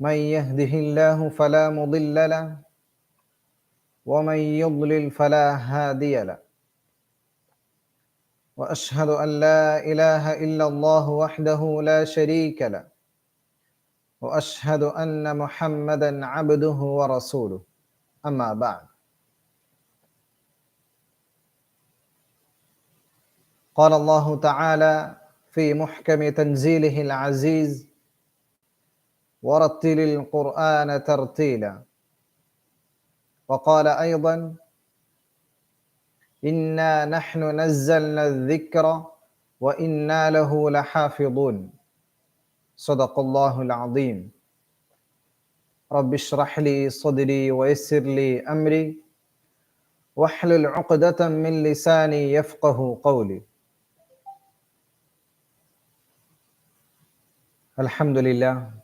من يهده الله فلا مضل له ومن يضلل فلا هادي له. وأشهد أن لا إله إلا الله وحده لا شريك له وأشهد أن محمدا عبده ورسوله. أما بعد. قال الله تعالى في محكم تنزيله العزيز ورتل القرآن ترتيلا. وقال أيضا إنا نحن نزلنا الذكر وإنا له لحافظون. صدق الله العظيم. رب اشرح لي صدري ويسر لي أمري واحلل عقدة من لساني يفقه قولي. الحمد لله.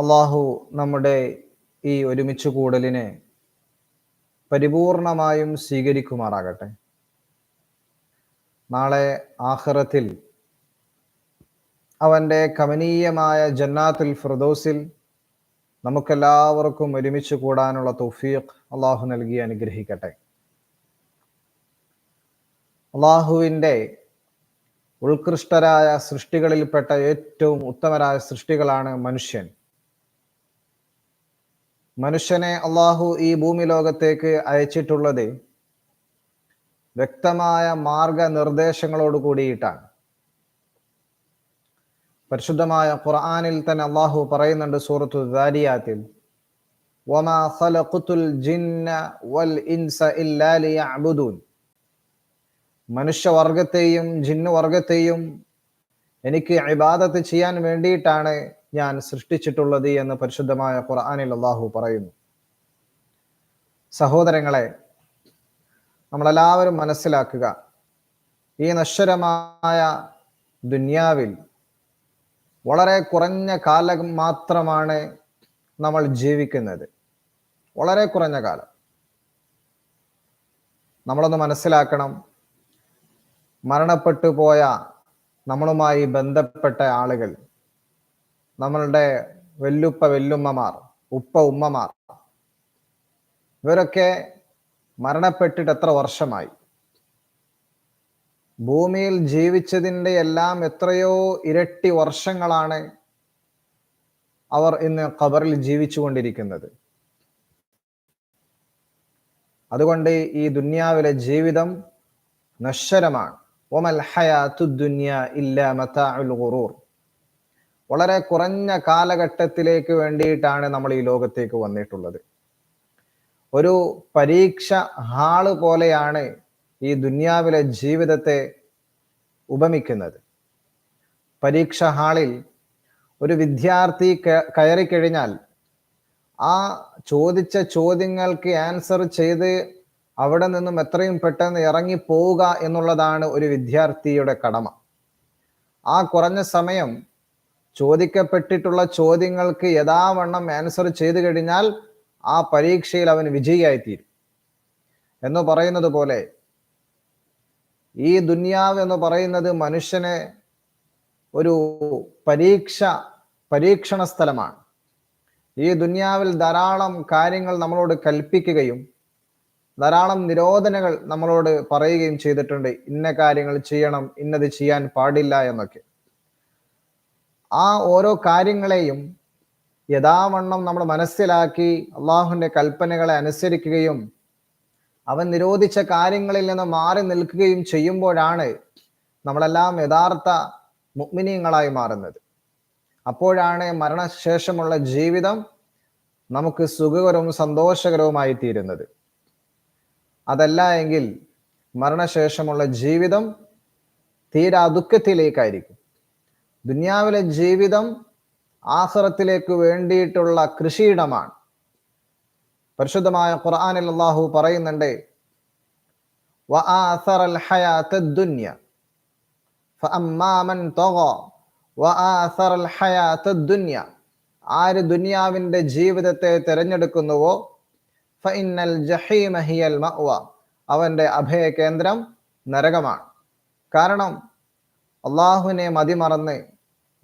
അള്ളാഹു നമ്മുടെ ഈ ഒരുമിച്ച് കൂടലിനെ പരിപൂർണമായും സ്വീകരിക്കുമാറാകട്ടെ. നാളെ ആഹ്റത്തിൽ അവന്റെ കമനീയമായ ജന്നാത്തുൽ ഫിർദോസിൽ നമുക്കെല്ലാവർക്കും ഒരുമിച്ച് കൂടാനുള്ള തൗഫീഖ് അള്ളാഹു നൽകി അനുഗ്രഹിക്കട്ടെ. അള്ളാഹുവിന്റെ ഉത്കൃഷ്ടരായ സൃഷ്ടികളിൽപ്പെട്ട ഏറ്റവും ഉത്തമരായ സൃഷ്ടികളാണ് മനുഷ്യൻ. മനുഷ്യനെ അള്ളാഹു ഈ ഭൂമി ലോകത്തേക്ക് അയച്ചിട്ടുള്ളത് വ്യക്തമായ മാർഗനിർദ്ദേശങ്ങളോട് കൂടിയിട്ടാണ്. പരിശുദ്ധമായ ഖുർആാനിൽ തന്നെ അള്ളാഹു പറയുന്നുണ്ട് സൂറത്തു ദാരിയാത്തിൽ മനുഷ്യവർഗത്തെയും ജിന്നുവർഗത്തെയും എനിക്ക് ഇബാദത്ത് ചെയ്യാൻ വേണ്ടിയിട്ടാണ് ഞാൻ സൃഷ്ടിച്ചിട്ടുള്ളത് എന്ന് പരിശുദ്ധമായ ഖുർആാനിൽ അള്ളാഹു പറയുന്നു. സഹോദരങ്ങളെ നമ്മളെല്ലാവരും മനസ്സിലാക്കുക ഈ നശ്വരമായ ദുന്യാവിൽ വളരെ കുറഞ്ഞ കാലം മാത്രമാണ് നമ്മൾ ജീവിക്കുന്നത്. വളരെ കുറഞ്ഞ കാലം. നമ്മളൊന്ന് മനസ്സിലാക്കണം മരണപ്പെട്ടു പോയ നമ്മളുമായി ബന്ധപ്പെട്ട ആളുകൾ നമ്മളുടെ വെല്ലുപ്പ വെല്ലുമ്മമാർ ഉപ്പ ഉമ്മമാർ. ഇവരൊക്കെ മരണപ്പെട്ടിട്ട് എത്ര വർഷമായി? ഭൂമിയിൽ ജീവിച്ചതിന്റെ എല്ലാം എത്രയോ ഇരട്ടി വർഷങ്ങളാണ് അവർ ഇന്ന് ഖബറിൽ ജീവിച്ചുകൊണ്ടിരിക്കുന്നത്. അതുകൊണ്ട് ഈ ദുന്യാവിലെ ജീവിതം നശ്വരമാണ്. ഒമൽ ഹയാത്തു ദുന്യ ഇല്ല മതാഉൽ ഗുറൂർ. വളരെ കുറഞ്ഞ കാലഘട്ടത്തിലേക്ക് വേണ്ടിയിട്ടാണ് നമ്മൾ ഈ ലോകത്തേക്ക് വന്നിട്ടുള്ളത്. ഒരു പരീക്ഷ ഹാൾ പോലെയാണ് ഈ ദുന്യാവിലെ ജീവിതത്തെ ഉപമിക്കുന്നത്. പരീക്ഷ ഹാളിൽ ഒരു വിദ്യാർത്ഥി കയറി കഴിഞ്ഞാൽ ആ ചോദിച്ച ചോദ്യങ്ങൾക്ക് ആൻസർ ചെയ്ത് അവിടെ നിന്നും എത്രയും പെട്ടെന്ന് ഇറങ്ങി പോവുക എന്നുള്ളതാണ് ഒരു വിദ്യാർത്ഥിയുടെ കടമ. ആ കുറഞ്ഞ സമയം ചോദിക്കപ്പെട്ടിട്ടുള്ള ചോദ്യങ്ങൾക്ക് യഥാവണ്ണം ആൻസർ ചെയ്തു കഴിഞ്ഞാൽ ആ പരീക്ഷയിൽ അവൻ വിജയിയായിത്തീരും. എന്ന് പറയുന്നത് പോലെ ഈ ദുന്യാവ് എന്ന് പറയുന്നത് മനുഷ്യനെ ഒരു പരീക്ഷ പരീക്ഷണ സ്ഥലമാണ്. ഈ ദുന്യാവിൽ ധാരാളം കാര്യങ്ങൾ നമ്മളോട് കൽപ്പിക്കുകയും ധാരാളം നിരോധനകൾ നമ്മളോട് പറയുകയും ചെയ്തിട്ടുണ്ട്. ഇന്ന കാര്യങ്ങൾ ചെയ്യണം ഇന്നത് ചെയ്യാൻ പാടില്ല എന്നൊക്കെ. ആ ഓരോ കാര്യങ്ങളെയും യഥാവണ്ണം നമ്മൾ മനസ്സിലാക്കി അള്ളാഹുവിന്റെ കൽപ്പനകളെ അനുസരിക്കുകയും അവൻ നിരോധിച്ച കാര്യങ്ങളിൽ നിന്ന് മാറി നിൽക്കുകയും ചെയ്യുമ്പോഴാണ് നമ്മളെല്ലാം യഥാർത്ഥ മുഗ്മിനീയങ്ങളായി മാറുന്നത്. അപ്പോഴാണ് മരണശേഷമുള്ള ജീവിതം നമുക്ക് സുഖകരവും സന്തോഷകരവുമായി തീരുന്നത്. അതല്ല എങ്കിൽ മരണശേഷമുള്ള ജീവിതം തീരാ ദുഃഖത്തിലേക്കായിരിക്കും. ദുന്യാവിലെ ജീവിതം ആഹ്റത്തിലേക്ക് വേണ്ടിയിട്ടുള്ള കൃഷിയിടമാണ്. പരിശുദ്ധമായ ഖുർആാനിൽ അള്ളാഹു പറയുന്നുണ്ട് ആര് ദുനിയാവിന്റെ ജീവിതത്തെ തിരഞ്ഞെടുക്കുന്നുവോ? ഫഇന്നൽ അഭയ മഅ്വ അഭയകേന്ദ്രം നരകമാണ്. കാരണം അള്ളാഹുവിനെ മതിമറന്ന്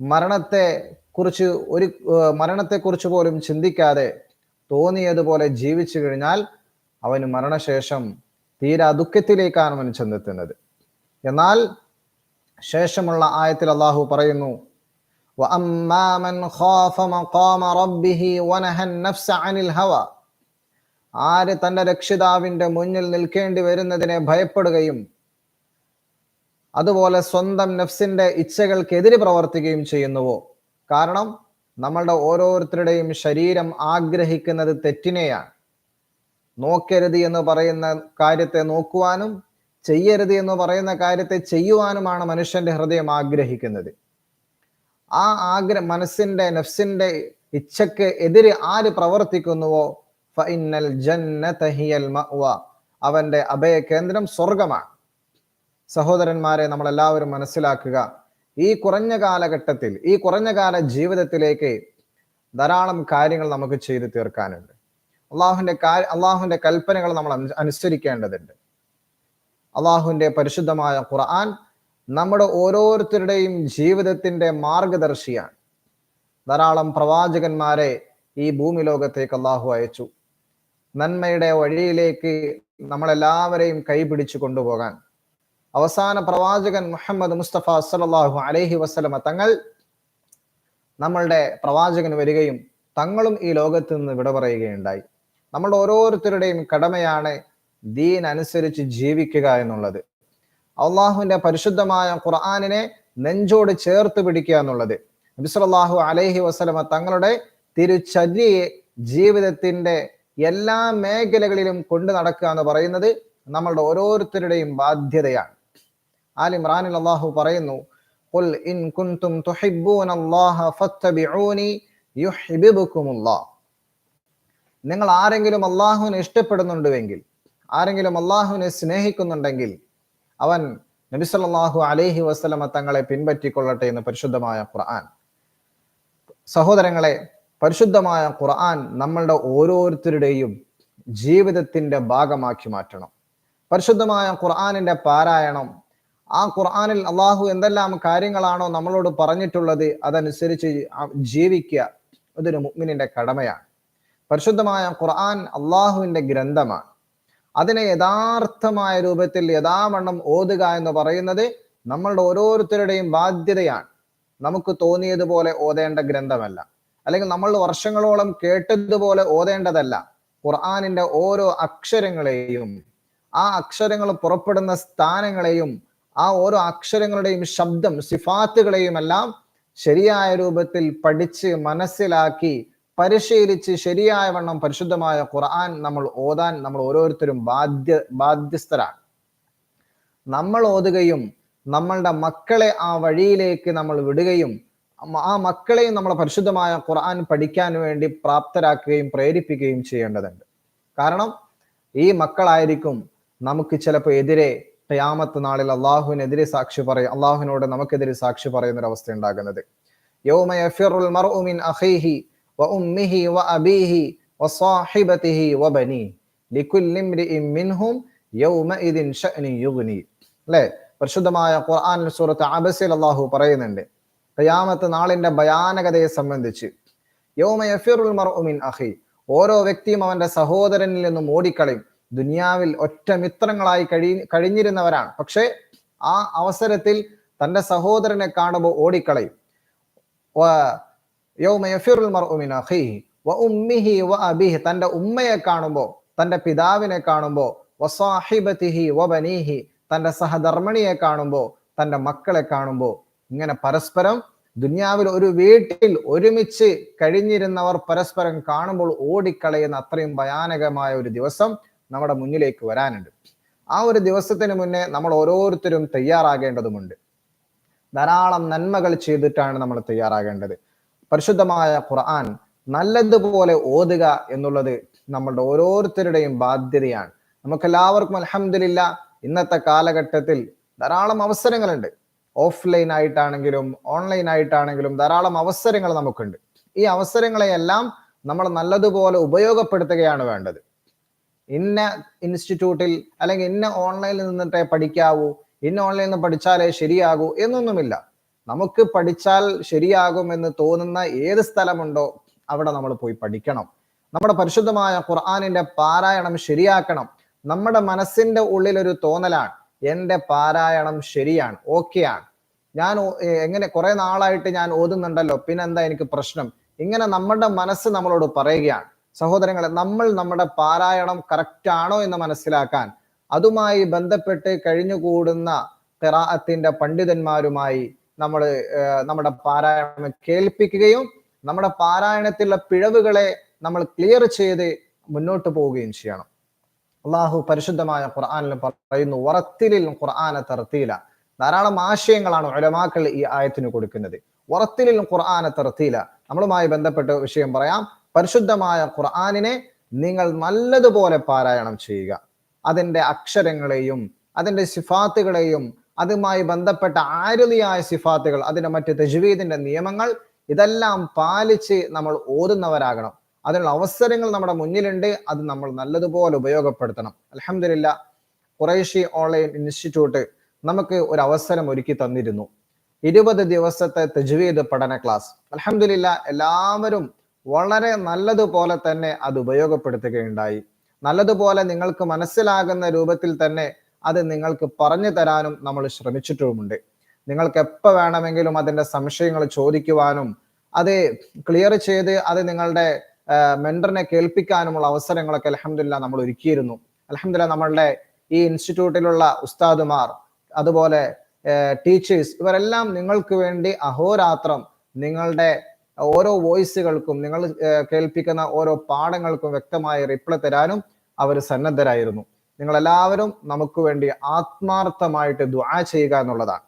മരണത്തെ കുറിച്ച് ഒരു മരണത്തെക്കുറിച്ച് പോലും ചിന്തിക്കാതെ തോന്നിയതുപോലെ ജീവിച്ചു കഴിഞ്ഞാൽ അവന് മരണശേഷം തീരാ ദുഃഖത്തിലേക്കാണ് അവൻ ചെന്നെത്തുന്നത്. എന്നാൽ ശേഷമുള്ള ആയത്തിൽ അള്ളാഹു പറയുന്നു ആര് തന്റെ രക്ഷിതാവിന്റെ മുന്നിൽ നിൽക്കേണ്ടി വരുന്നതിനെ ഭയപ്പെടുകയും അതുപോലെ സ്വന്തം നഫ്സിന്റെ ഇച്ഛകൾക്കെതിരെ പ്രവർത്തിക്കുകയും ചെയ്യുന്നുവോ? കാരണം നമ്മളുടെ ഓരോരുത്തരുടെയും ശരീരം ആഗ്രഹിക്കുന്നത് തെറ്റിനെയാണ്. നോക്കരുത് എന്ന് പറയുന്ന കാര്യത്തെ നോക്കുവാനും ചെയ്യരുത് എന്ന് പറയുന്ന കാര്യത്തെ ചെയ്യുവാനുമാണ് മനുഷ്യന്റെ ഹൃദയം ആഗ്രഹിക്കുന്നത്. ആ ആഗ്ര മനസ്സിന്റെ നഫ്സിന്റെ ഇച്ഛക്ക് എതിരെ ആര് പ്രവർത്തിക്കുന്നുവോ? ഫഇന്നൽ ജന്നത ഹിയൽ മഅവ. അവന്റെ അഭയ കേന്ദ്രം സ്വർഗമാണ് സഹോദരന്മാരെ നമ്മൾ എല്ലാവരും മനസ്സിലാക്കുക. ഈ കുറഞ്ഞ കാലഘട്ടത്തിൽ ഈ കുറഞ്ഞ കാല ജീവിതത്തിലേക്ക് ധാരാളം കാര്യങ്ങൾ നമുക്ക് ചെയ്തു തീർക്കാനുണ്ട്. അള്ളാഹുവിന്റെ കാര്യ കൽപ്പനകൾ നമ്മൾ അനുസരിക്കേണ്ടതുണ്ട്. അള്ളാഹുവിന്റെ പരിശുദ്ധമായ ഖുർആൻ നമ്മുടെ ഓരോരുത്തരുടെയും ജീവിതത്തിന്റെ മാർഗദർശിയാണ്. ധാരാളം പ്രവാചകന്മാരെ ഈ ഭൂമി ലോകത്തേക്ക് അള്ളാഹു അയച്ചു. നന്മയുടെ വഴിയിലേക്ക് നമ്മളെല്ലാവരെയും കൈപിടിച്ചു കൊണ്ടുപോകാൻ. അവസാന പ്രവാചകൻ മുഹമ്മദ് മുസ്തഫ സല്ലാഹു അലഹി വസ്ലമ തങ്ങൾ നമ്മളുടെ പ്രവാചകൻ വരികയും തങ്ങളും ഈ ലോകത്ത് നിന്ന് വിട പറയുകയുണ്ടായി. നമ്മളുടെ ഓരോരുത്തരുടെയും കടമയാണ് ദീൻ അനുസരിച്ച് ജീവിക്കുക എന്നുള്ളത്. അള്ളാഹുവിന്റെ പരിശുദ്ധമായ ഖുർആാനിനെ നെഞ്ചോട് ചേർത്ത് പിടിക്കുക എന്നുള്ളത്. നബിസ്വല്ലാഹു അലഹി വസ്ലമ തങ്ങളുടെ തിരുചര്യയെ ജീവിതത്തിന്റെ എല്ലാ മേഖലകളിലും കൊണ്ടു നടക്കുക എന്ന് പറയുന്നത് നമ്മളുടെ ഓരോരുത്തരുടെയും ബാധ്യതയാണ്. ആൽ ഇമ്രാനിൽ അള്ളാഹു പറയുന്നു قل إن كنتم تحبون الله فاتبعوني يحببكم الله നിങ്ങൾ ആരെങ്കിലും അള്ളാഹുവിനെ ഇഷ്ടപ്പെടുന്നുണ്ടുവെങ്കിൽ ആരെങ്കിലും അള്ളാഹുവിനെ സ്നേഹിക്കുന്നുണ്ടെങ്കിൽ അവൻ നബിസല്ലാഹു അലൈഹി വസ്ലമ തങ്ങളെ പിൻപറ്റിക്കൊള്ളട്ടെ എന്ന് പരിശുദ്ധമായ ഖുർആൻ സഹോദരങ്ങളെ പരിശുദ്ധമായ ഖുർആൻ നമ്മളുടെ ഓരോരുത്തരുടെയും ജീവിതത്തിന്റെ ഭാഗമാക്കി മാറ്റണം പരിശുദ്ധമായ ഖുർആാനിന്റെ പാരായണം ആ ഖുർആാനിൽ അള്ളാഹു എന്തെല്ലാം കാര്യങ്ങളാണോ നമ്മളോട് പറഞ്ഞിട്ടുള്ളത് അതനുസരിച്ച് ജീവിക്കുക അതൊരു മുഗ്മിനിന്റെ കടമയാണ്. പരിശുദ്ധമായ ഖുർആൻ അള്ളാഹുവിന്റെ ഗ്രന്ഥമാണ്. അതിനെ യഥാർത്ഥമായ രൂപത്തിൽ യഥാവണ്ണം ഓതുക എന്ന് പറയുന്നത് നമ്മളുടെ ഓരോരുത്തരുടെയും ബാധ്യതയാണ്. നമുക്ക് തോന്നിയതുപോലെ ഓതേണ്ട ഗ്രന്ഥമല്ല. അല്ലെങ്കിൽ നമ്മൾ വർഷങ്ങളോളം കേട്ടതുപോലെ ഓതേണ്ടതല്ല. ഖുർആാനിന്റെ ഓരോ അക്ഷരങ്ങളെയും ആ അക്ഷരങ്ങൾ പുറപ്പെടുന്ന സ്ഥാനങ്ങളെയും ആ ഓരോ അക്ഷരങ്ങളുടെയും ശബ്ദം സിഫാത്തുകളെയും എല്ലാം ശരിയായ രൂപത്തിൽ പഠിച്ച് മനസ്സിലാക്കി പരിശീലിച്ച് ശരിയായ വണ്ണം പരിശുദ്ധമായ ഖുർആൻ നമ്മൾ ഓതാൻ നമ്മൾ ഓരോരുത്തരും ബാധ്യ ബാധ്യസ്ഥരാണ്. നമ്മൾ ഓതുകയും നമ്മളുടെ മക്കളെ ആ വഴിയിലേക്ക് നമ്മൾ വിടുകയും ആ മക്കളെയും നമ്മൾ പരിശുദ്ധമായ ഖുർആൻ പഠിക്കാൻ വേണ്ടി പ്രാപ്തരാക്കുകയും പ്രേരിപ്പിക്കുകയും ചെയ്യേണ്ടതുണ്ട്. കാരണം ഈ മക്കളായിരിക്കും നമുക്ക് ചിലപ്പോൾ എതിരെ ഖയാമത്ത് നാളിൽ അള്ളാഹുവിനെതിരെ സാക്ഷി പറയും അള്ളാഹുവിനോട് നമുക്കെതിരെ സാക്ഷി പറയുന്ന ഒരു അവസ്ഥ ഉണ്ടാകുന്നത് അല്ലേ? പരിശുദ്ധമായ ഖുർആൻ സൂറത്ത് അബസിൽ അള്ളാഹു പറയുന്നുണ്ട് ഖയാമത്ത് നാളിന്റെ ഭയാനകതയെ സംബന്ധിച്ച്. യോമ യഫിറുൽ മർഉമിൻ അഹി ഓരോ വ്യക്തിയും അവന്റെ സഹോദരനിൽ നിന്നും ഓടിക്കളയും. ദുനിയാവിൽ ഒറ്റ മിത്രങ്ങളായി കഴി കഴിഞ്ഞിരുന്നവരാണ്. പക്ഷേ ആ അവസരത്തിൽ തന്റെ സഹോദരനെ കാണുമ്പോൾ ഓടിക്കളയും. തന്റെ ഉമ്മയെ കാണുമ്പോൾ തന്റെ പിതാവിനെ കാണുമ്പോൾ തന്റെ സഹധർമ്മിണിയെ കാണുമ്പോൾ തന്റെ മക്കളെ കാണുമ്പോൾ ഇങ്ങനെ പരസ്പരം ദുനിയാവിൽ ഒരു വീട്ടിൽ ഒരുമിച്ച് കഴിഞ്ഞിരുന്നവർ പരസ്പരം കാണുമ്പോൾ ഓടിക്കളയുന്ന അത്രയും ഭയാനകമായ ഒരു ദിവസം നമ്മുടെ മുന്നിലേക്ക് വരാനുണ്ട്. ആ ഒരു ദിവസത്തിന് മുന്നേ നമ്മൾ ഓരോരുത്തരും തയ്യാറാകേണ്ടതുമുണ്ട്. ധാരാളം നന്മകൾ ചെയ്തിട്ടാണ് നമ്മൾ തയ്യാറാകേണ്ടത്. പരിശുദ്ധമായ ഖുർആൻ നല്ലതുപോലെ ഓതുക എന്നുള്ളത് നമ്മളുടെ ഓരോരുത്തരുടെയും ബാധ്യതയാണ്. നമുക്കെല്ലാവർക്കും അലഹമില്ല ഇന്നത്തെ കാലഘട്ടത്തിൽ ധാരാളം അവസരങ്ങളുണ്ട്. ഓഫ്ലൈൻ ആയിട്ടാണെങ്കിലും ഓൺലൈൻ ആയിട്ടാണെങ്കിലും ധാരാളം അവസരങ്ങൾ നമുക്കുണ്ട്. ഈ അവസരങ്ങളെയെല്ലാം നമ്മൾ നല്ലതുപോലെ ഉപയോഗപ്പെടുത്തുകയാണ് വേണ്ടത്. ഇന്ന ഇൻസ്റ്റിറ്റ്യൂട്ടിൽ അല്ലെങ്കിൽ ഇന്ന ഓൺലൈനിൽ നിന്നിട്ടേ പഠിക്കാവൂ ഇന്ന ഓൺലൈനിൽ നിന്ന് പഠിച്ചാലേ ശരിയാകൂ എന്നൊന്നുമില്ല. നമുക്ക് പഠിച്ചാൽ ശരിയാകും എന്ന് തോന്നുന്ന ഏത് സ്ഥലമുണ്ടോ അവിടെ നമ്മൾ പോയി പഠിക്കണം. നമ്മുടെ പരിശുദ്ധമായ ഖുർആാനിന്റെ പാരായണം ശരിയാക്കണം. നമ്മുടെ മനസ്സിന്റെ ഉള്ളിൽ ഒരു തോന്നലാണ് എന്റെ പാരായണം ശരിയാണ് ഓക്കെയാണ്. ഞാൻ എങ്ങനെ കുറെ നാളായിട്ട് ഞാൻ ഓതുന്നുണ്ടല്ലോ പിന്നെന്താ എനിക്ക് പ്രശ്നം? ഇങ്ങനെ നമ്മുടെ മനസ്സ് നമ്മളോട് പറയുകയാണ്. സഹോദരങ്ങളെ നമ്മൾ നമ്മുടെ പാരായണം കറക്റ്റ് ആണോ എന്ന് മനസ്സിലാക്കാൻ അതുമായി ബന്ധപ്പെട്ട് കഴിഞ്ഞുകൂടുന്ന ഖിറാഅത്തിന്റെ പണ്ഡിതന്മാരുമായി നമ്മൾ നമ്മുടെ പാരായണം കേൾപ്പിക്കുകയും നമ്മുടെ പാരായണത്തിലുള്ള പിഴവുകളെ നമ്മൾ ക്ലിയർ ചെയ്ത് മുന്നോട്ട് പോവുകയും ചെയ്യണം. അള്ളാഹു പരിശുദ്ധമായ ഖുർആനിൽ പറയുന്നു വറത്തിലിൽ ഖുർആന തർത്തീല. ധാരാളം ആശയങ്ങളാണ് ഉലമാക്കൾ ഈ ആയത്തിന് കൊടുക്കുന്നത്. വറത്തിലിൽ ഖുർആന തർത്തീല. നമ്മളുമായി ബന്ധപ്പെട്ട വിഷയം പറയാം. പരിശുദ്ധമായ ഖുർആാനിനെ നിങ്ങൾ നല്ലതുപോലെ പാരായണം ചെയ്യുക. അതിന്റെ അക്ഷരങ്ങളെയും അതിന്റെ സിഫാത്തുകളെയും അതുമായി ബന്ധപ്പെട്ട ആരുതിയായ സിഫാത്തുകൾ അതിന്റെ മറ്റ് തജ്വീദിന്റെ നിയമങ്ങൾ ഇതെല്ലാം പാലിച്ച് നമ്മൾ ഓതുന്നവരാകണം. അതിനുള്ള അവസരങ്ങൾ നമ്മുടെ മുന്നിലുണ്ട്. അത് നമ്മൾ നല്ലതുപോലെ ഉപയോഗപ്പെടുത്തണം. അലഹമില്ല കുറേശ്ശി ഓൺലൈൻ ഇൻസ്റ്റിറ്റ്യൂട്ട് നമുക്ക് ഒരു അവസരം ഒരുക്കി തന്നിരുന്നു. ഇരുപത് ദിവസത്തെ തജ്വീദ് പഠന ക്ലാസ്. അലഹമില്ല എല്ലാവരും വളരെ നല്ലതുപോലെ തന്നെ അത് ഉപയോഗപ്പെടുത്തുകയുണ്ടായി. നല്ലതുപോലെ നിങ്ങൾക്ക് മനസ്സിലാകുന്ന രൂപത്തിൽ തന്നെ അത് നിങ്ങൾക്ക് പറഞ്ഞു തരാനും നമ്മൾ ശ്രമിച്ചിട്ടുമുണ്ട്. നിങ്ങൾക്ക് എപ്പോൾ വേണമെങ്കിലും അതിന്റെ സംശയങ്ങൾ ചോദിക്കുവാനും അത് ക്ലിയർ ചെയ്ത് അത് നിങ്ങളുടെ മെന്ററിനെ കേൾപ്പിക്കാനുമുള്ള അവസരങ്ങളൊക്കെ അലഹമില്ല നമ്മൾ ഒരുക്കിയിരുന്നു. അലഹമില്ല നമ്മളുടെ ഈ ഇൻസ്റ്റിറ്റ്യൂട്ടിലുള്ള ഉസ്താദുമാർ അതുപോലെ ടീച്ചേഴ്സ് ഇവരെല്ലാം നിങ്ങൾക്ക് വേണ്ടി അഹോരാത്രം നിങ്ങളുടെ ഓരോ വോയിസുകൾക്കും നിങ്ങൾ കേൾപ്പിക്കുന്ന ഓരോ പാഠങ്ങൾക്കും വ്യക്തമായ റിപ്ലൈ തരാനും അവർ സന്നദ്ധരായിരുന്നു. നിങ്ങൾ എല്ലാവരും നമുക്ക് വേണ്ടി ആത്മാർത്ഥമായിട്ട് ദ്വാ ചെയ്യുക എന്നുള്ളതാണ്.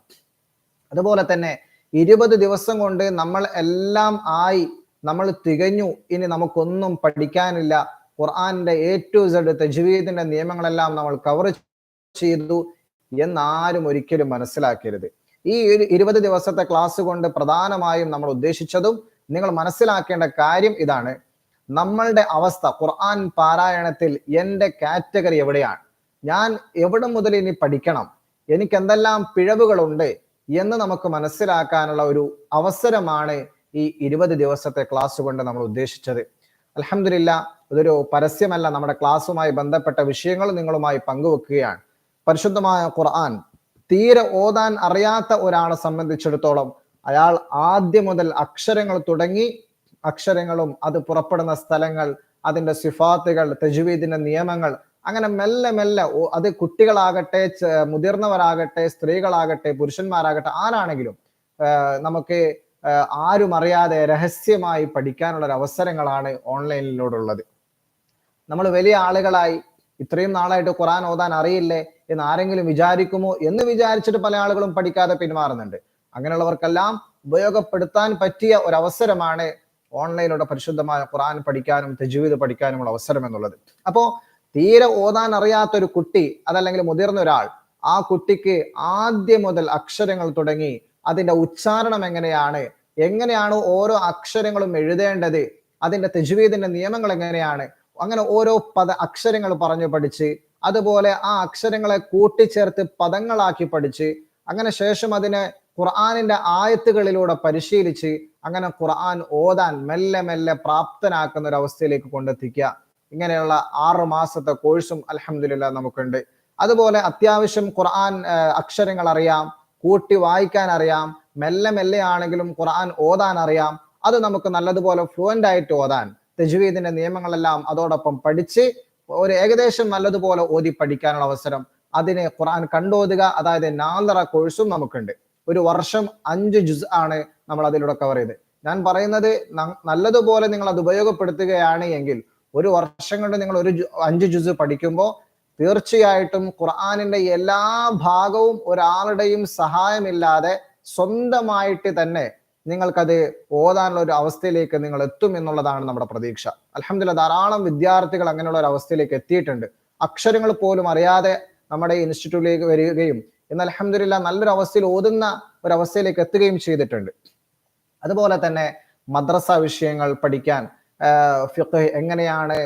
അതുപോലെ തന്നെ ഇരുപത് ദിവസം കൊണ്ട് നമ്മൾ എല്ലാം ആയി നമ്മൾ തികഞ്ഞു ഇനി നമുക്കൊന്നും പഠിക്കാനില്ല. ഖുർആന്റെ എ ടു സെഡ് തജ്വീദിന്റെ നിയമങ്ങളെല്ലാം നമ്മൾ കവർ ചെയ്തു എന്നാരും ഒരിക്കലും മനസ്സിലാക്കരുത്. ഈ ഇരുപത് ദിവസത്തെ ക്ലാസ് കൊണ്ട് പ്രധാനമായും നമ്മൾ ഉദ്ദേശിച്ചതും നിങ്ങൾ മനസ്സിലാക്കേണ്ട കാര്യം ഇതാണ്. നമ്മളുടെ അവസ്ഥ ഖുർആൻ പാരായണത്തിൽ എന്റെ കാറ്റഗറി എവിടെയാണ്? ഞാൻ എവിടെ മുതൽ ഇനി പഠിക്കണം? എനിക്ക് എന്തെല്ലാം പിഴവുകളുണ്ട് എന്ന് നമുക്ക് മനസ്സിലാക്കാനുള്ള ഒരു അവസരമാണ് ഈ ഇരുപത് ദിവസത്തെ ക്ലാസ് കൊണ്ട് നമ്മൾ ഉദ്ദേശിച്ചത്. അലഹമില്ല ഇതൊരു പരസ്യമല്ല. നമ്മുടെ ക്ലാസ്സുമായി ബന്ധപ്പെട്ട വിഷയങ്ങൾ നിങ്ങളുമായി പങ്കുവെക്കുകയാണ്. പരിശുദ്ധമായ ഖുർആൻ തീരെ ഓതാൻ അറിയാത്ത ഒരാളെ സംബന്ധിച്ചിടത്തോളം അയാൾ ആദ്യം മുതൽ അക്ഷരങ്ങൾ തുടങ്ങി അക്ഷരങ്ങളും അത് പുറപ്പെടുന്ന സ്ഥലങ്ങൾ അതിന്റെ സിഫാത്തുകൾ തജ്വീദിന്റെ നിയമങ്ങൾ അങ്ങനെ മെല്ലെ മെല്ലെ അത് കുട്ടികളാകട്ടെ മുതിർന്നവരാകട്ടെ സ്ത്രീകളാകട്ടെ പുരുഷന്മാരാകട്ടെ ആരാണെങ്കിലും നമുക്ക് ആരും അറിയാതെ രഹസ്യമായി പഠിക്കാനുള്ള ഒരു അവസരങ്ങളാണ് ഓൺലൈനിലൂടെയുള്ളത്. നമ്മൾ വലിയ ആളുകളായി ഇത്രയും നാളായിട്ട് ഖുറാൻ ഓതാൻ അറിയില്ലേ എന്ന് ആരെങ്കിലും വിചാരിക്കുമോ എന്ന് വിചാരിച്ചിട്ട് പല ആളുകളും പഠിക്കാതെ പിന്മാറുന്നുണ്ട്. അങ്ങനെയുള്ളവർക്കെല്ലാം ഉപയോഗപ്പെടുത്താൻ പറ്റിയ ഒരു അവസരമാണ് ഓൺലൈനിലൂടെ പരിശുദ്ധമായ ഖുറാൻ പഠിക്കാനും തജ്വീദ് പഠിക്കാനുമുള്ള അവസരം എന്നുള്ളത്. അപ്പോ തീരെ ഓതാൻ അറിയാത്ത ഒരു കുട്ടി അതല്ലെങ്കിൽ മുതിർന്ന ഒരാൾ ആ കുട്ടിക്ക് ആദ്യം മുതൽ അക്ഷരങ്ങൾ തുടങ്ങി അതിന്റെ ഉച്ചാരണം എങ്ങനെയാണ് എങ്ങനെയാണ് ഓരോ അക്ഷരങ്ങളും എഴുതേണ്ടത് അതിന്റെ തെജുവീദിന്റെ നിയമങ്ങൾ എങ്ങനെയാണ് അങ്ങനെ ഓരോ പദ അക്ഷരങ്ങൾ പറഞ്ഞു പഠിച്ച് അതുപോലെ ആ അക്ഷരങ്ങളെ കൂട്ടിച്ചേർത്ത് പദങ്ങളാക്കി പഠിച്ച് അങ്ങനെ ശേഷം അതിനെ ഖുർആാനിന്റെ ആയത്തുകളിലൂടെ പരിശീലിച്ച് അങ്ങനെ ഖുർആൻ ഓതാൻ മെല്ലെ മെല്ലെ പ്രാപ്തനാക്കുന്ന ഒരു അവസ്ഥയിലേക്ക് കൊണ്ടെത്തിക്കുക. ഇങ്ങനെയുള്ള ആറു മാസത്തെ കോഴ്സും അലഹമില്ല നമുക്കുണ്ട്. അതുപോലെ അത്യാവശ്യം ഖുർആൻ അക്ഷരങ്ങൾ അറിയാം കൂട്ടി വായിക്കാൻ അറിയാം മെല്ലെ മെല്ലെ ആണെങ്കിലും ഖുർആൻ ഓതാൻ അറിയാം. അത് നമുക്ക് നല്ലതുപോലെ ഫ്ലുവന്റ് ആയിട്ട് ഓതാൻ തെജുവീദിന്റെ നിയമങ്ങളെല്ലാം അതോടൊപ്പം പഠിച്ച് ഒരു ഏകദേശം നല്ലതുപോലെ ഓതി പഠിക്കാനുള്ള അവസരം അതിനെ ഖുർആൻ കണ്ടോതുക. അതായത് നാലറ കോഴ്സും നമുക്കുണ്ട്. ഒരു വർഷം അഞ്ച് ജുസ് ആണ് നമ്മൾ അതിലൂടെ കവർ ചെയ്ത് ഞാൻ പറയുന്നത് നല്ലതുപോലെ നിങ്ങൾ അത് ഉപയോഗപ്പെടുത്തുകയാണ് എങ്കിൽ ഒരു വർഷം കൊണ്ട് നിങ്ങൾ ഒരു അഞ്ച് ജുസ് പഠിക്കുമ്പോൾ തീർച്ചയായിട്ടും ഖുർആാനിന്റെ എല്ലാ ഭാഗവും ഒരാളുടെയും സഹായമില്ലാതെ സ്വന്തമായിട്ട് തന്നെ നിങ്ങൾക്കത് ഓതാനുള്ള ഒരു അവസ്ഥയിലേക്ക് നിങ്ങൾ എത്തും എന്നുള്ളതാണ് നമ്മുടെ പ്രതീക്ഷ. അലഹമില്ല ധാരാളം വിദ്യാർത്ഥികൾ അങ്ങനെയുള്ള ഒരു അവസ്ഥയിലേക്ക് എത്തിയിട്ടുണ്ട്. അക്ഷരങ്ങൾ പോലും അറിയാതെ നമ്മുടെ ഇൻസ്റ്റിറ്റ്യൂട്ടിലേക്ക് വരികയും എന്നാൽ അലഹമില്ല നല്ലൊരു അവസ്ഥയിൽ ഓതുന്ന ഒരു അവസ്ഥയിലേക്ക് എത്തുകയും ചെയ്തിട്ടുണ്ട്. അതുപോലെ തന്നെ മദ്രസ വിഷയങ്ങൾ പഠിക്കാൻ ഫിഖ് എങ്ങനെയാണ്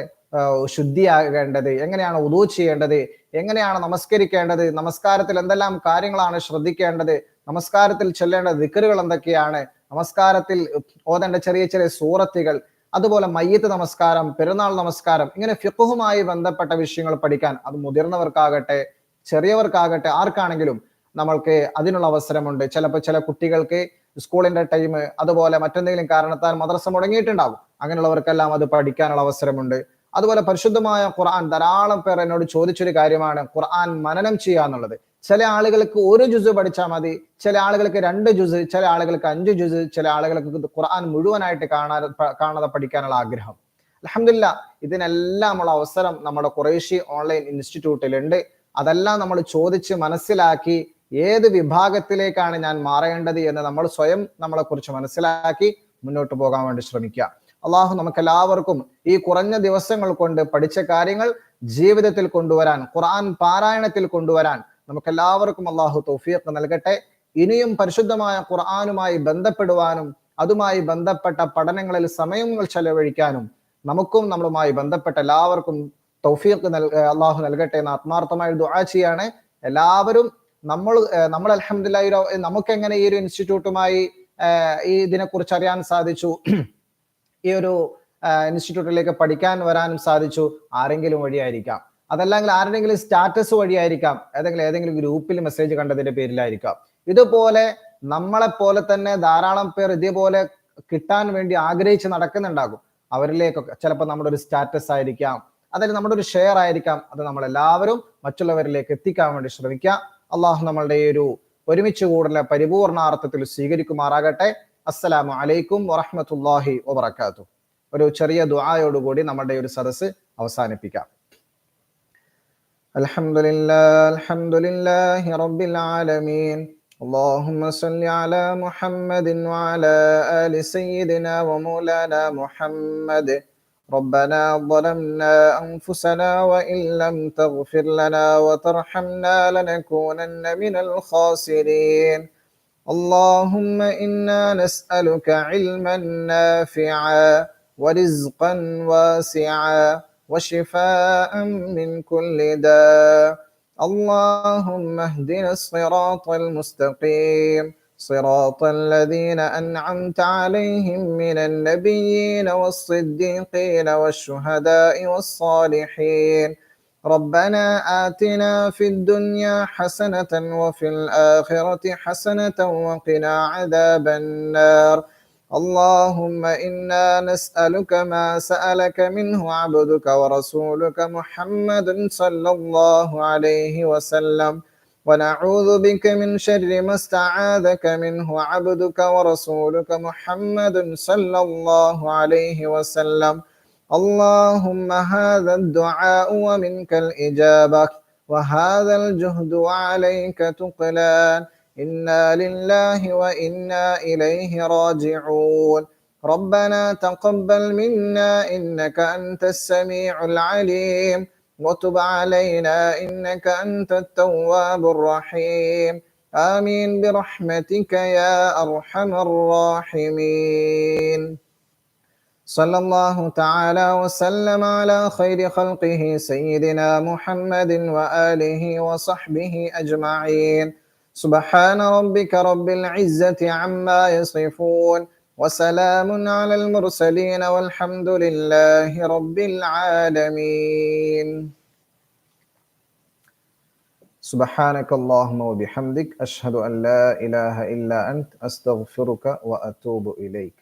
ശുദ്ധിയാകേണ്ടത് എങ്ങനെയാണ് ഉദു ചെയ്യേണ്ടത് എങ്ങനെയാണ് നമസ്കരിക്കേണ്ടത് നമസ്കാരത്തിൽ എന്തെല്ലാം കാര്യങ്ങളാണ് ശ്രദ്ധിക്കേണ്ടത് നമസ്കാരത്തിൽ ചെല്ലേണ്ട ദിക്കറുകൾ എന്തൊക്കെയാണ് നമസ്കാരത്തിൽ ഓതേണ്ട ചെറിയ ചെറിയ സൂറത്തുകൾ അതുപോലെ മയ്യത്ത് നമസ്കാരം പെരുന്നാൾ നമസ്കാരം ഇങ്ങനെ ഫിഖുഹുമായി ബന്ധപ്പെട്ട വിഷയങ്ങൾ പഠിക്കാൻ അത് മുതിർന്നവർക്കാകട്ടെ ചെറിയവർക്കാകട്ടെ ആർക്കാണെങ്കിലും നമ്മൾക്ക് അതിനുള്ള അവസരമുണ്ട്. ചിലപ്പോൾ ചില കുട്ടികൾക്ക് സ്കൂളിന്റെ ടൈം അതുപോലെ മറ്റെന്തെങ്കിലും കാരണത്താൽ മദ്രസ മുടങ്ങിയിട്ടുണ്ടാകും അങ്ങനെയുള്ളവർക്കെല്ലാം അത് പഠിക്കാനുള്ള അവസരമുണ്ട്. അതുപോലെ പരിശുദ്ധമായ ഖുർആൻ ധാരാളം പേർ എന്നോട് ചോദിച്ചൊരു കാര്യമാണ് ഖുർആൻ മനനം ചെയ്യുക എന്നുള്ളത്. ചില ആളുകൾക്ക് ഒരു ജുസ് പഠിച്ചാൽ മതി ചില ആളുകൾക്ക് രണ്ട് ജുസ് ചില ആളുകൾക്ക് അഞ്ച് ജുസ് ചില ആളുകൾക്ക് ഖുർആൻ മുഴുവനായിട്ട് കാണാതെ കാണാതെ പഠിക്കാനുള്ള ആഗ്രഹം. അലഹമില്ല ഇതിനെല്ലാമുള്ള അവസരം നമ്മുടെ കുറേശ്ശി ഓൺലൈൻ ഇൻസ്റ്റിറ്റ്യൂട്ടിലുണ്ട്. അതെല്ലാം നമ്മൾ ചോദിച്ച് മനസ്സിലാക്കി ഏത് വിഭാഗത്തിലേക്കാണ് ഞാൻ മാറേണ്ടത് എന്ന് നമ്മൾ സ്വയം നമ്മളെ കുറിച്ച് മനസ്സിലാക്കി മുന്നോട്ട് പോകാൻ വേണ്ടി ശ്രമിക്കുക. അള്ളാഹു നമുക്ക് എല്ലാവർക്കും ഈ കുറഞ്ഞ ദിവസങ്ങൾ കൊണ്ട് പഠിച്ച കാര്യങ്ങൾ ജീവിതത്തിൽ കൊണ്ടുവരാൻ ഖുർആൻ പാരായണത്തിൽ കൊണ്ടുവരാൻ നമുക്ക് എല്ലാവർക്കും അള്ളാഹു തൗഫീഖ് നൽകട്ടെ. ഇനിയും പരിശുദ്ധമായ ഖുർആാനുമായി ബന്ധപ്പെടുവാനും അതുമായി ബന്ധപ്പെട്ട പഠനങ്ങളിൽ സമയങ്ങൾ ചെലവഴിക്കാനും നമുക്കും നമ്മളുമായി ബന്ധപ്പെട്ട എല്ലാവർക്കും തൗഫീഖ് നൽ അള്ളാഹു നൽകട്ടെ എന്ന് ആത്മാർത്ഥമായി ദുആ ചെയ്യാണ്. എല്ലാവരും നമ്മൾ നമ്മൾ അലഹമില്ല നമുക്ക് എങ്ങനെ ഈ ഒരു ഇൻസ്റ്റിറ്റ്യൂട്ടുമായി ഈ ഇതിനെക്കുറിച്ച് അറിയാൻ സാധിച്ചു? ഈ ഒരു ഇൻസ്റ്റിറ്റ്യൂട്ടിലേക്ക് പഠിക്കാൻ വരാനും സാധിച്ചു? ആരെങ്കിലും വഴിയായിരിക്കാം. അതല്ലെങ്കിൽ ആരുടെങ്കിലും സ്റ്റാറ്റസ് വഴിയായിരിക്കാം. ഏതെങ്കിലും ഏതെങ്കിലും ഗ്രൂപ്പിൽ മെസ്സേജ് കണ്ടതിന്റെ പേരിലായിരിക്കാം. ഇതുപോലെ നമ്മളെ പോലെ തന്നെ ധാരാളം പേർ ഇതേപോലെ കിട്ടാൻ വേണ്ടി ആഗ്രഹിച്ച് നടക്കുന്നുണ്ടാകും. അവരിലേക്കൊക്കെ ചിലപ്പോൾ നമ്മുടെ ഒരു സ്റ്റാറ്റസ് ആയിരിക്കാം. അതിൽ നമ്മുടെ ഒരു ഷെയർ ആയിരിക്കാം അത് നമ്മൾ എല്ലാവരും മറ്റുള്ളവരിലേക്ക് എത്തിക്കാൻ വേണ്ടി ശ്രമിക്കുക അള്ളാഹു നമ്മളുടെ ഈ ഒരു ഒരുമിച്ച് കൂടുതൽ പരിപൂർണാർത്ഥത്തിൽ സ്വീകരിക്കുമാറാകട്ടെ അസ്സലാമു അലൈക്കും വറഹമത്തല്ലാഹി വബർക്കാത്തു ഒരു ചെറിയ ദുആയോടുകൂടി നമ്മുടെ ഒരു സദസ്സ് അവസാനിപ്പിക്കാം അൽഹംദുലില്ലാ അൽഹംദുലില്ലാഹി റബ്ബിൽ ആലമീൻ اللهم صل على محمد وعلى آل سيدنا ومولانا محمد ربنا ظلمنا أنفسنا وإن لم تغفر لنا وترحمنا لنكونن من الخاسرين. اللهم إنا نسألك علما نافعا ورزقا واسعا وشفاء من كل داء. اللهم اهدنا الصراط المستقيم. صراط الذين أنعمت عليهم من النبيين والصديقين والشهداء والصالحين. ربنا آتنا في الدنيا حسنة وفي الآخرة حسنة وقنا عذاب النار. اللهم إنا نسألك ما سألك منه عبدك ورسولك محمد صلى الله عليه وسلم. ونعوذ بك من شر ما استعاذك منه عبدك ورسولك محمد صلى الله عليه وسلم. اللهم هذا الدعاء ومنك الإجابة وهذا الجهد وعليك تقلان إنا لله وإنا إليه راجعون. ربنا تقبل منا إنك أنت السميع العليم. وتب علينا إنك أنت التواب الرحيم. آمين برحمتك يا أرحم الراحمين. صلى الله تعالى وسلم على خير خلقه سيدنا محمد وآله وصحبه أجمعين. سبحان ربك رب العزة عما يصفون. وسلام على المرسلين والحمد لله رب العالمين. سبحانك اللهم وبحمدك أشهد أن لا إله إلا أنت أستغفرك وأتوب إليك.